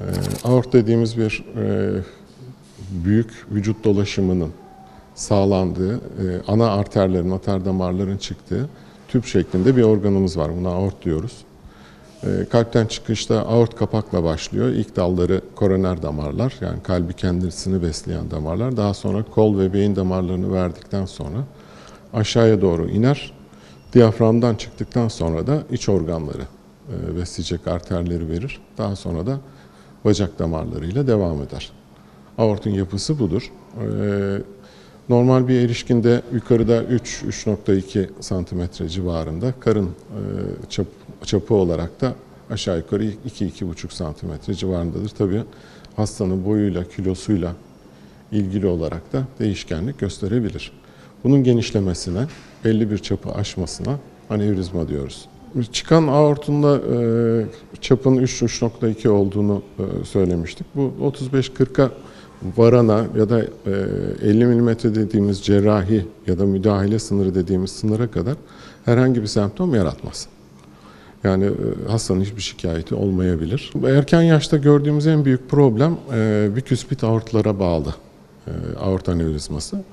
Ee, aort dediğimiz bir e, büyük vücut dolaşımının sağlandığı, e, ana arterlerin, atar damarların çıktığı tüp şeklinde bir organımız var. Buna aort diyoruz. E, kalpten çıkışta aort kapakla başlıyor. İlk dalları koroner damarlar, yani kalbi kendisini besleyen damarlar. Daha sonra kol ve beyin damarlarını verdikten sonra aşağıya doğru iner. Diyaframdan çıktıktan sonra da iç organları besleyecek arterleri verir. Daha sonra da bacak damarlarıyla devam eder. Aortun yapısı budur. Ee, normal bir erişkinde yukarıda 3-3.2 santimetre civarında, karın e, çap, çapı olarak da aşağı yukarı 2-2,5 santimetre civarındadır. Tabii hastanın boyuyla, kilosuyla ilgili olarak da değişkenlik gösterebilir. Bunun genişlemesine, belli bir çapı aşmasına anevrizma diyoruz. Çıkan aortunda e, çapın 3-3.2 olduğunu e, söylemiştik. Bu 35-40'a varana ya da e, 50 mm dediğimiz cerrahi ya da müdahale sınırı dediğimiz sınıra kadar herhangi bir semptom yaratmaz. Yani e, hastanın hiçbir şikayeti olmayabilir. Erken yaşta gördüğümüz en büyük problem e, biküspit aortlara bağlı e, aort anevrizması.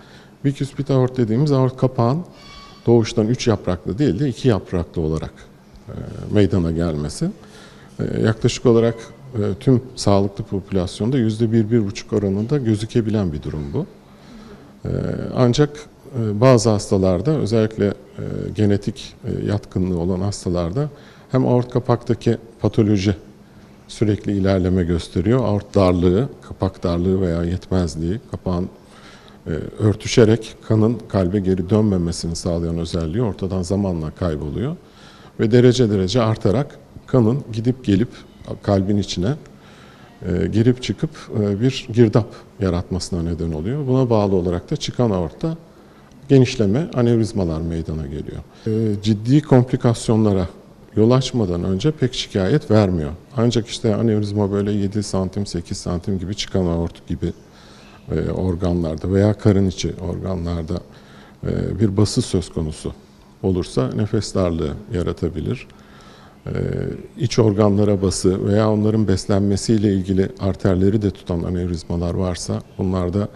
Biküspit aort dediğimiz aort kapağın doğuştan üç yapraklı değil de iki yapraklı olarak e, meydana gelmesi. E, yaklaşık olarak e, tüm sağlıklı popülasyonda yüzde bir, bir buçuk oranında gözükebilen bir durum bu. Ancak bazı hastalarda özellikle genetik yatkınlığı olan hastalarda hem aort kapaktaki patoloji sürekli ilerleme gösteriyor. Aort darlığı, kapak darlığı veya yetmezliği, kapağın örtüşerek kanın kalbe geri dönmemesini sağlayan özelliği ortadan zamanla kayboluyor. Ve derece derece artarak kanın gidip gelip kalbin içine e, girip çıkıp e, bir girdap yaratmasına neden oluyor. Buna bağlı olarak da çıkan aortta genişleme, anevrizmalar meydana geliyor. E, ciddi komplikasyonlara yol açmadan önce pek şikayet vermiyor. Ancak işte anevrizma böyle 7 santim, 8 santim gibi çıkan aort gibi e, organlarda veya karın içi organlarda e, bir bası söz konusu olursa nefes darlığı yaratabilir. E, iç organlara bası veya onların beslenmesiyle ilgili arterleri de tutan anevrizmalar varsa bunlarda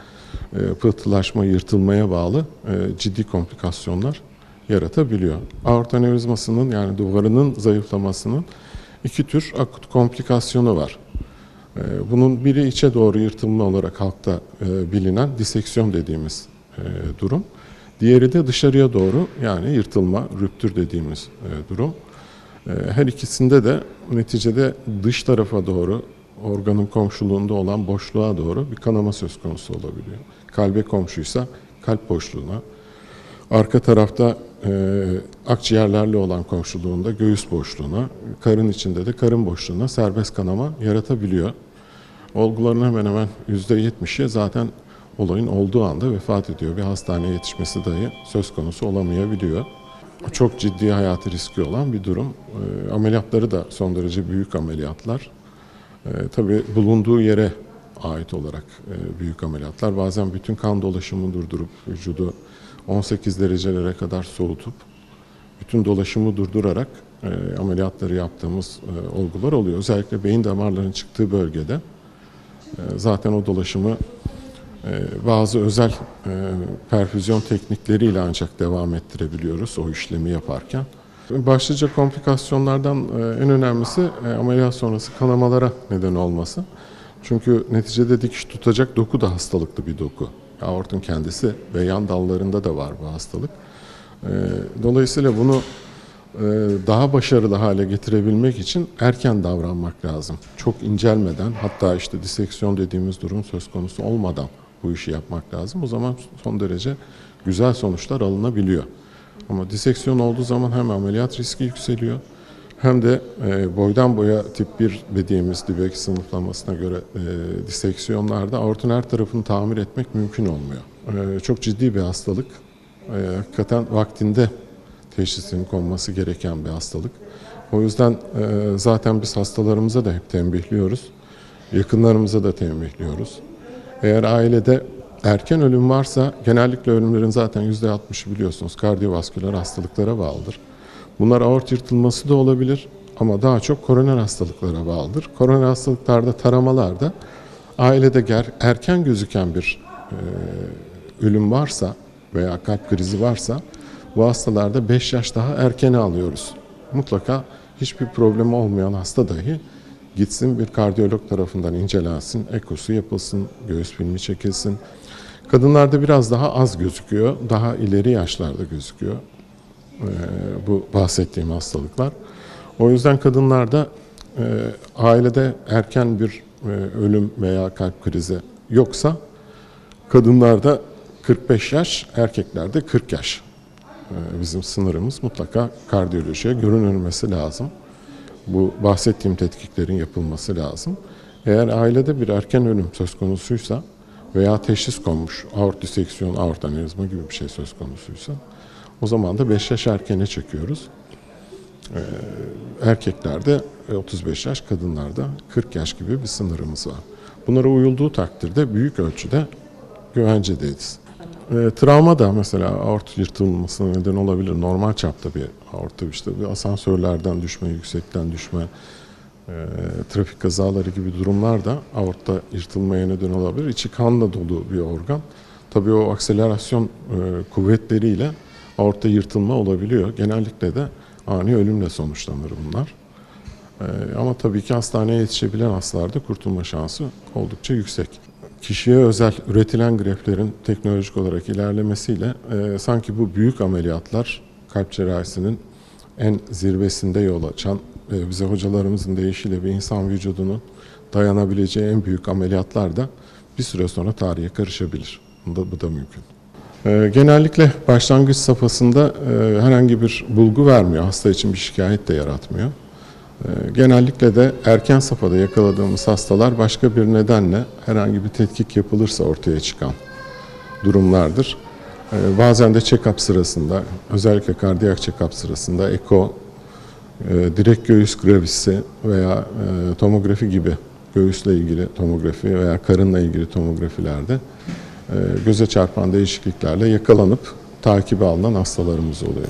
e, pıhtılaşma, yırtılmaya bağlı e, ciddi komplikasyonlar yaratabiliyor. Aort anevrizmasının yani duvarının zayıflamasının iki tür akut komplikasyonu var. Ee, Bunun biri içe doğru yırtılma olarak halkta e, bilinen diseksiyon dediğimiz e, durum. Diğeri de dışarıya doğru yani yırtılma, rüptür dediğimiz e, durum. Her ikisinde de neticede dış tarafa doğru organın komşuluğunda olan boşluğa doğru bir kanama söz konusu olabiliyor. Kalbe komşuysa kalp boşluğuna, arka tarafta e, akciğerlerle olan komşuluğunda göğüs boşluğuna, karın içinde de karın boşluğuna serbest kanama yaratabiliyor. Olguların hemen hemen %70'i zaten olayın olduğu anda vefat ediyor. Bir hastaneye yetişmesi dahi söz konusu olamayabiliyor. Çok ciddi hayati riski olan bir durum. E, ameliyatları da son derece büyük ameliyatlar. E, tabii bulunduğu yere ait olarak e, büyük ameliyatlar. Bazen bütün kan dolaşımını durdurup vücudu 18 derecelere kadar soğutup bütün dolaşımı durdurarak e, ameliyatları yaptığımız e, olgular oluyor. Özellikle beyin damarlarının çıktığı bölgede zaten o dolaşımı e, bazı özel e, perfüzyon teknikleriyle ancak devam ettirebiliyoruz o işlemi yaparken. Başlıca komplikasyonlardan e, en önemlisi ameliyat sonrası kanamalara neden olması. Çünkü neticede dikiş tutacak doku da hastalıklı bir doku. Aortun kendisi ve yan dallarında da var bu hastalık. Dolayısıyla bunu daha başarılı hale getirebilmek için erken davranmak lazım. Çok incelmeden hatta işte diseksiyon dediğimiz durum söz konusu olmadan bu işi yapmak lazım. O zaman son derece güzel sonuçlar alınabiliyor. Ama diseksiyon olduğu zaman hem ameliyat riski yükseliyor hem de e, boydan boya tip 1 dediğimiz Dibek sınıflamasına göre e, diseksiyonlarda aortun her tarafını tamir etmek mümkün olmuyor. E, çok ciddi bir hastalık. E, hakikaten vaktinde teşhisinin konması gereken bir hastalık. O yüzden e, zaten biz hastalarımıza da hep tembihliyoruz. Yakınlarımıza da tembihliyoruz. Eğer ailede erken ölüm varsa genellikle ölümlerin zaten %60'ı biliyorsunuz kardiyovasküler hastalıklara bağlıdır. Bunlar aort yırtılması da olabilir, ama daha çok koroner hastalıklara bağlıdır. Koroner hastalıklarda taramalarda ailede erken gözüken bir e, ölüm varsa veya kalp krizi varsa bu hastalarda 5 yaş daha erkene alıyoruz. Mutlaka hiçbir problemi olmayan hasta dahi gitsin bir kardiyolog tarafından incelensin, ekosu yapılsın, göğüs filmi çekilsin. Kadınlarda biraz daha az gözüküyor, daha ileri yaşlarda gözüküyor bu bahsettiğim hastalıklar. O yüzden kadınlarda ailede erken bir ölüm veya kalp krizi yoksa kadınlarda 45 yaş, erkeklerde 40 yaş. Ee, bizim sınırımız mutlaka kardiyolojiye görünülmesi lazım. Bu bahsettiğim tetkiklerin yapılması lazım. Eğer ailede bir erken ölüm söz konusuysa veya teşhis konmuş aort diseksiyon, aort anevrizma gibi bir şey söz konusuysa o zaman da 5 yaş erkene çekiyoruz. Ee, erkeklerde 35 yaş, kadınlarda 40 yaş gibi bir sınırımız var. Bunlara uyulduğu takdirde büyük ölçüde güvencedeyiz. E, travma da mesela aort yırtılmasına neden olabilir. Normal çapta bir aorta işte bir asansörlerden düşme, yüksekten düşme, e, trafik kazaları gibi durumlar da aortta yırtılmaya neden olabilir. İçi kanla dolu bir organ. Tabii o akselerasyon e, kuvvetleriyle aortta yırtılma olabiliyor. Genellikle de ani ölümle sonuçlanır bunlar. E, ama tabii ki hastaneye yetişebilen hastalarda kurtulma şansı oldukça yüksek kişiye özel üretilen greflerin teknolojik olarak ilerlemesiyle e, sanki bu büyük ameliyatlar kalp cerrahisinin en zirvesinde yol açan ve bize hocalarımızın deyişiyle bir insan vücudunun dayanabileceği en büyük ameliyatlar da bir süre sonra tarihe karışabilir. Bu da, bu da mümkün. E, genellikle başlangıç safhasında e, herhangi bir bulgu vermiyor. Hasta için bir şikayet de yaratmıyor. Ee, Genellikle de erken safhada yakaladığımız hastalar başka bir nedenle herhangi bir tetkik yapılırsa ortaya çıkan durumlardır. Ee, Bazen de check-up sırasında, özellikle kardiyak check-up sırasında eko, e, direkt göğüs gravisi veya e, tomografi gibi göğüsle ilgili tomografi veya karınla ilgili tomografilerde e, göze çarpan değişikliklerle yakalanıp takibe alınan hastalarımız oluyor.